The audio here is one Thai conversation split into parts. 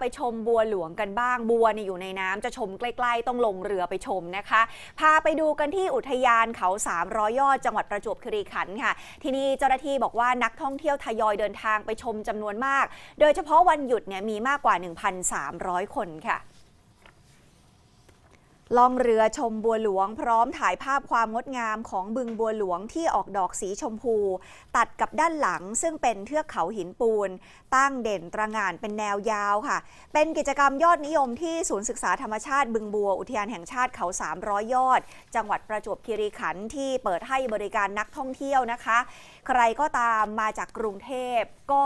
ไปชมบัวหลวงกันบ้างบัวเนี่ยอยู่ในน้ำจะชมใกล้ ๆ ต้องลงเรือไปชมนะคะ พาไปดูกันที่อุทยานเขา300ยอดจังหวัดประจวบคีรีขันธ์ค่ะ ที่นี่เจ้าหน้าที่บอกว่านักท่องเที่ยวทยอยเดินทางไปชมจำนวนมาก โดยเฉพาะวันหยุดเนี่ยมีมากกว่า 1,300 คนค่ะ ล่องเรือชมบัวหลวง พร้อมถ่ายภาพความงดงามของบึงบัวหลวงที่ออกดอกสีชมพู ตัดกับด้านหลังซึ่งเป็นเทือกเขาหินปูน ตั้งเด่นตระงานเป็นแนวยาวค่ะ เป็นกิจกรรมยอดนิยมที่ศูนย์ศึกษาธรรมชาติบึงบัวอุทยานแห่งชาติเขา 300 ยอด จังหวัดประจวบคีรีขันธ์ที่เปิดให้บริการนักท่องเที่ยวนะคะ ใครก็ตามมาจากกรุงเทพก็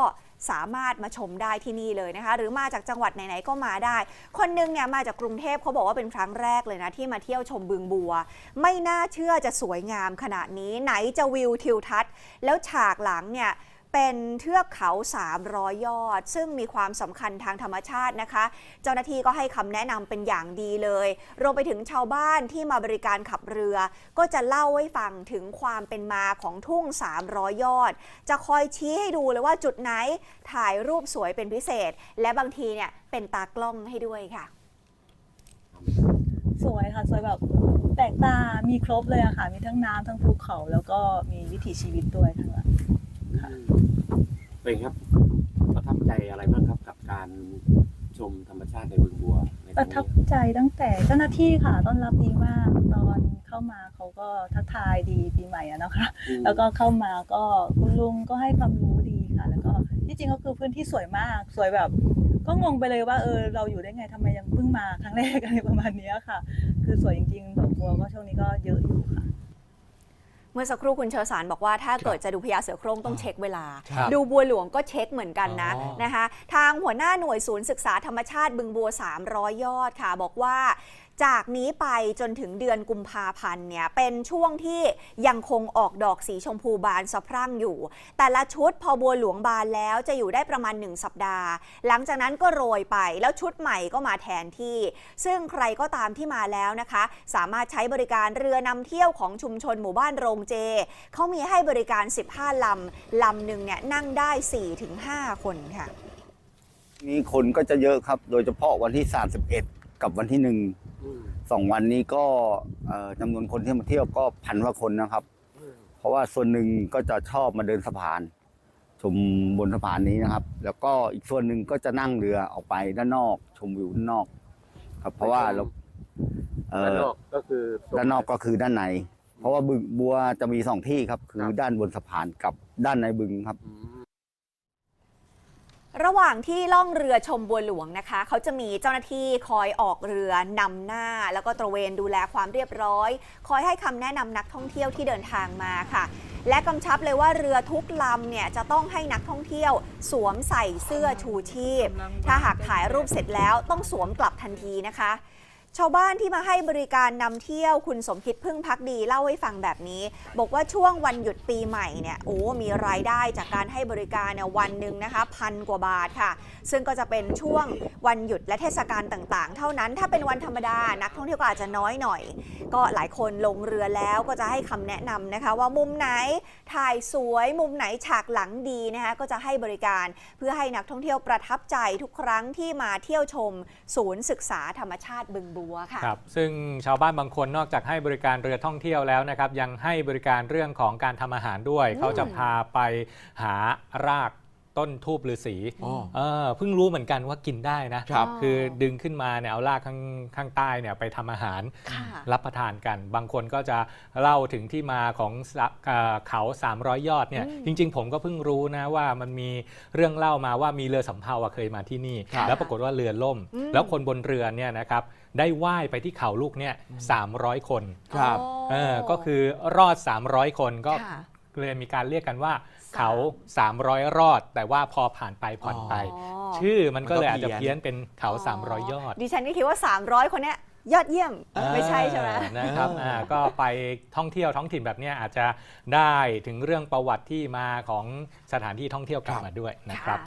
สามารถมาชมได้ที่นี่เลยนะคะ หรือมาจากจังหวัดไหนๆก็มาได้ คนหนึงเนี่ยมาจากกรุงเทพเขาบอกว่าเป็นครั้งแรกเลยนะ ที่มาเที่ยวชมบึงบัว ไม่น่าเชื่อจะสวยงามขนาดนี้ไหนจะวิวทิวทัศน์ แล้วฉากหลังเนี่ย เป็นเทือกเขา 300 ยอด ซึ่งมีความสำคัญทางธรรมชาตินะคะ เจ้าหน้าที่ก็ให้คำแนะนำเป็นอย่างดีเลย รวมไปถึงชาวบ้านที่มาบริการขับเรือ ก็จะเล่าให้ฟังถึงความเป็นมาของทุ่ง 300 ยอด จะคอยชี้ให้ดูเลยว่าจุดไหนถ่ายรูปสวยเป็นพิเศษ และบางทีเนี่ยเป็นตากล้องให้ด้วยค่ะ สวยค่ะสวยแบบแปลกตามีครบเลยอะค่ะ มีทั้งน้ำทั้งภูเขา แล้วก็มีวิถีชีวิตด้วยทั้งหลัง เป็นครับประทับใจอะไรบ้างครับกับการชมธรรมชาติในบึงบัวในคปรั้ระงทับนี้ใจตั้งแต่เจ้าหน้าที่ค่ะต้อนรับดีมาก ตอนเข้ามาเขาก็ทักทายดีปีใหม่อะนะคะ อืม แล้วก็เข้ามาก็คุณลุงก็ให้ความรู้ดีค่ะ แล้วก็ที่จริงก็คือพื้นที่สวยมากสวยแบบ ก็งงไปเลยว่าเออเราอยู่ได้ไงทำไมยังเพิ่งมาครั้งแรก อะไรประมาณเนี้ยค่ะ คือสวยจริงๆดอกบัวก็ช่วงนี้ก็เยอะอยู่ค่ะเมื่อสักครู่คุณเชอสารบอกว่าถ้าเกิดจะดูพญาเสือโคร่งต้องเช็คเวลาครับดูบัวหลวงก็เช็คเหมือนกันนะอ๋อนะคะ ทางหัวหน้าหน่วยศูนย์ศึกษาธรรมชาติบึงบัว 300 ยอดค่ะ บอกว่า จากนี้ไปจนถึงเดือนกุมภาพันธ์เนี่ยเป็นช่วงที่ยังคงออกดอกสีชมพูบานสะพรั่งอยู่ แต่ละชุดพอบัวหลวงบานแล้วจะอยู่ได้ประมาณ 1 สัปดาห์ หลังจากนั้นก็โรยไปแล้วชุดใหม่ก็มาแทนที่ ซึ่งใครก็ตามที่มาแล้วนะคะ สามารถใช้บริการเรือนำเที่ยวของชุมชนหมู่บ้านโรงเจเขามีให้บริการ 15 ลำลำหนึ่งเนี่ยนั่งได้ 4-5 คนค่ะ นี่คนก็จะเยอะครับ โดยเฉพาะวันที่ 31 กับวันที่หนึ่ง สองวันนี้ก็เอ่อจำนวนคนที่มาเที่ยวก็พันกว่าคนนะครับอืมเพราะว่าส่วนหนึ่งก็จะชอบมาเดินสะพาน ชมบนสะพานนี้นะครับ แล้วก็อีกส่วนหนึ่งก็จะนั่งเรือออกไปด้านนอก ชมวิวด้านนอก ครับ เพราะว่าเราเอ่ด้านอนอกก็คือตรงด้านนอกก็คือด้านใน เพราะว่าบึงบัวจะมีสองที่ครับ คือครับด้านบนสะพานกับด้านในบึงครับอืม ระหว่างที่ล่องเรือชมบัวหลวงนะคะ เขาจะมีเจ้าหน้าที่คอยออกเรือนำหน้า แล้วก็ตระเวนดูแลความเรียบร้อย คอยให้คำแนะนำนักท่องเที่ยวที่เดินทางมาค่ะ และกำชับเลยว่าเรือทุกลำเนี่ยจะต้องให้นักท่องเที่ยว สวมใส่เสื้อชูชีพ ถ้าหากถ่ายรูปเสร็จแล้วต้องสวมกลับทันทีนะคะ ชาวบ้านที่มาให้บริการนำเที่ยวคุณสมคิดพึ่งพักดีเล่าให้ฟังแบบนี้ บอกว่าช่วงวันหยุดปีใหม่เนี่ยโอ้มีรายได้จากการให้บริการเนี่ยวันหนึ่งนะคะพันกว่าบาทค่ะ ซึ่งก็จะเป็นช่วงวันหยุดและเทศกาลต่างๆ เท่านั้นถ้าเป็นวันธรรมดานักท่องเที่ยวก็อาจจะน้อยหน่อย ก็หลายคนลงเรือแล้วก็จะให้คำแนะนำนะคะ ว่ามุมไหนถ่ายสวยมุมไหนฉากหลังดีนะคะก็จะให้บริการเพื่อให้นักท่องเที่ยวประทับใจทุกครั้งที่มาเที่ยวชม ศูนย์ศึกษาธรรมชาติบึงบัวค่ะครับซึ่งชาวบ้านบางคนนอกจากให้บริการเรือท่องเที่ยวแล้วนะครับ ยังให้บริการเรื่องของการทำอาหารด้วย เขาจะพาไปหาราก ต้นทูบฤาษีอ๋อ เออเพิ่งรู้เหมือนกันว่ากินได้นะครับ คือดึงขึ้นมาเนี่ยเอารากข้างข้างใต้เนี่ยไปทำอาหารค่ะรับประทานกัน บางคนก็จะเล่าถึงที่มาของสะเอ่อเขา 300 ยอดเนี่ยอืมจริง ๆ ผมก็เพิ่งรู้นะว่ามันมีเรื่องเล่ามาว่ามีเรือสำเภาอะเคยมาที่นี่ ครับ แล้วปรากฏว่าเรือล่ม อืม แล้วคนบนเรือเนี่ยนะครับได้ว่ายไปที่เขาลูกเนี่ย300 คนครับเออก็คือรอด 300 คนก็ ค่ะ เลยมีการเรียกกันว่า เขา 300 รอด แต่ว่าพอผ่านไปผ่อนไป อ๋อ ชื่อมันก็เลยมันก็อาจจะเพี้เพี้ยยนนเป็นเขา 300 ยอดดิฉันก็คิดว่า 300 คนเนี้ยยอดเยี่ยมไม่ใช่ใช่ไหมเออนะครับอ่าก็ไปท่องเที่ยวท้องถิ่นแบบเนี้ยอาจจะได้ถึงเรื่องประวัติที่มาของสถานที่ท่องเที่ยวกลับมาด้วยนะครับค่ะ